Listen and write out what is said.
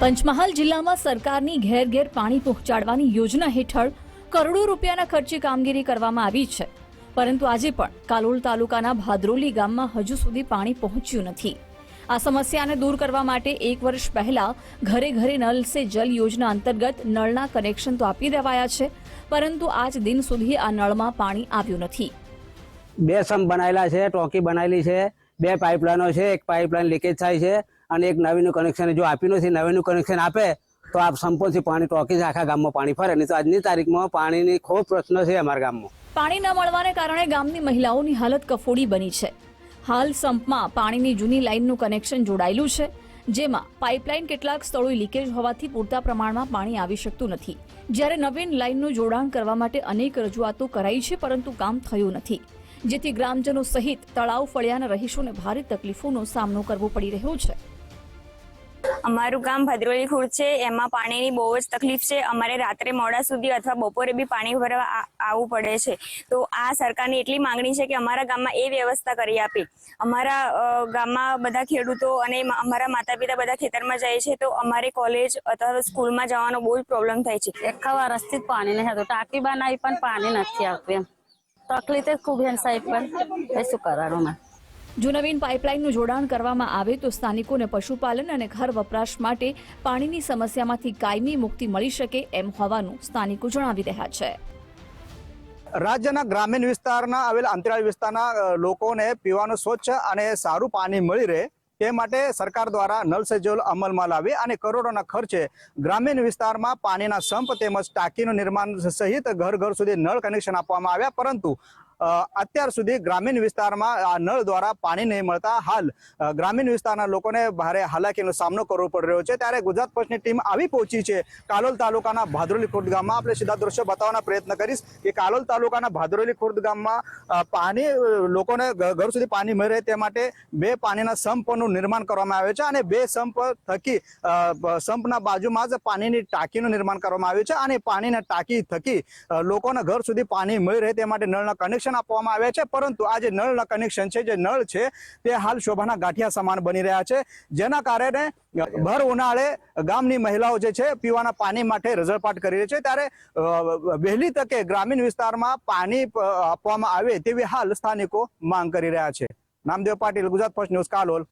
પંચમહાલ જિલ્લામાં સરકારની ઘેર ઘેર પાણી પહોંચાડવાની યોજના હેઠળ કરોડો રૂપિયાના ખર્ચે કામગીરી કરવામાં આવી છે. પરંતુ આજે પણ કાલોલ તાલુકાના ભાદરોલી ગામમાં હજુ સુધી પાણી પહોંચ્યું નથી. આ સમસ્યાને દૂર કરવા માટે એક વર્ષ પહેલા ઘરે ઘરે નલ સે જલ યોજના અંતર્ગત નળના કનેક્શન તો આપી દેવાયા છે, પરંતુ આજ દિન સુધી આ નળમાં પાણી આવ્યું નથી. બે સમ બનાવેલા છે, ટોકી બનાવેલી છે, બે પાઇપલાઈનો છે, એક પાઇપલાઈન લીકેજ થાય છે અને એક નવીનું કનેક્શન જો આપ્યું નથી, નવીનું કનેક્શન આપે, તો આ સંપૂર્ણથી પાણી ટોકી આખા ગામમાં પાણી ફરે. નહીં તો આજની તારીખમાં પાણીની ખૂબ પ્રશ્ન છે અમારા ગામમાં. પાણી ન મળવાને કારણે ગામની મહિલાઓની હાલત કફોડી બની છે. હાલ સંપમાં પાણીની જૂની લાઇનનું કનેક્શન જોડાયેલું છે, જેમાં પાઇપલાઇન કેટલાક સ્થળોએ લીકેજ હોવાથી પૂરતા પ્રમાણમાં પાણી આવી શકતું નથી. જ્યારે નવીન લાઇનનું જોડાણ કરવા માટે અનેક રજૂઆતો કરાઈ છે, પરંતુ કામ થયું નથી. જેથી ગ્રામજનો સહિત તળાવ ફળિયાના રહીશોને ભારે તકલીફોનો સામનો કરવો પડી રહ્યો છે. અમારું ગામ ભદ્રોલી ખુર્દ છે. એમાં પાણીની બહુ જ તકલીફ છે. અમારે રાત્રે મોડા સુધી અથવા બપોરે બી પાણી ભરવા આવવું પડે છે. તો આ સરકારની એટલી માંગણી છે કે અમારા ગામમાં એ વ્યવસ્થા કરી આપે. અમારા ગામમાં બધા ખેડૂતો અને અમારા માતા પિતા બધા ખેતરમાં જાય છે. તો અમારે કોલેજ અથવા સ્કૂલમાં જવાનો બહુ જ પ્રોબ્લેમ થાય છે. આખા વરસથી પાણી નથી આવતું ટાંકી બનાવી પણ પાણી નથી આવતું એમ. તકલીફ જ ખૂબ હેન સાહેબ પણ. શું કરવાનું જો નવીન પાઇપલાઇનનું જોડાણ કરવામાં આવે તો સ્થાનિકોને પશુપાલન અને ઘર વપરાશ માટે પાણીની સમસ્યામાંથી કાયમી મુક્તિ મળી શકે એમ હોવાનું સ્થાનિકો જણાવી રહ્યા છે. રાજ્યના ગ્રામીણ વિસ્તારના આવેલા અંતરિયાળ વિસ્તારના લોકોને પીવાનું સ્વચ્છ અને સારું પાણી મળી રહે તે માટે સરકાર દ્વારા નલ સે જલ અમલમાં લાવી અને કરોડોના ખર્ચે ગ્રામીણ વિસ્તારમાં પાણીના સંપ તેમજ ટાંકીનું નિર્માણ સહિત ઘર ઘર સુધી નળ કનેક્શન આપવામાં આવ્યા. પરંતુ અત્યાર સુધી ગ્રામીણ વિસ્તારમાં આ નળ દ્વારા પાણી નહીં મળતા હાલ ગ્રામીણ વિસ્તારના લોકોને ભારે હાલાકીનો સામનો કરવો પડી રહ્યો છે. ત્યારે ગુજરાત પક્ષની ટીમ આવી પહોંચી છે કાલોલ તાલુકાના ભાદરોલી ખુર્દ ગામમાં. આપણે સીધા દ્રશ્ય બતાવવાના પ્રયત્ન કરીશ કે કાલોલ તાલુકાના ભાદરોલી ખુર્દ ગામમાં પાણી લોકોને ઘર સુધી પાણી મળી રહે તે માટે બે પાણીના સંપનું નિર્માણ કરવામાં આવે છે અને બે સંપ થકી સંપના બાજુમાં જ પાણીની ટાંકીનું નિર્માણ કરવામાં આવ્યું છે અને પાણીના ટાંકી થકી લોકોના ઘર સુધી પાણી મળી રહે તે માટે નળના કનેક્શન આપવામાં આવ્યા છે. પરંતુ આ જે નળના કનેક્શન છે, જે નળ છે, તે હાલ શોભાના ગાંઠિયા સમાન બની રહ્યા છે. જેના કારણે ભર ઉનાળે ગામની મહિલાઓ જે છે, પીવાના પાણી માટે રઝળપાટ કરી રહી છે. ત્યારે વહેલી તકે ગ્રામીણ વિસ્તારમાં પાણી આપવામાં આવે તેવી હાલ સ્થાનિકો માંગ કરી રહ્યા છે. Namdev Patil, Gujarat first news, Kalol.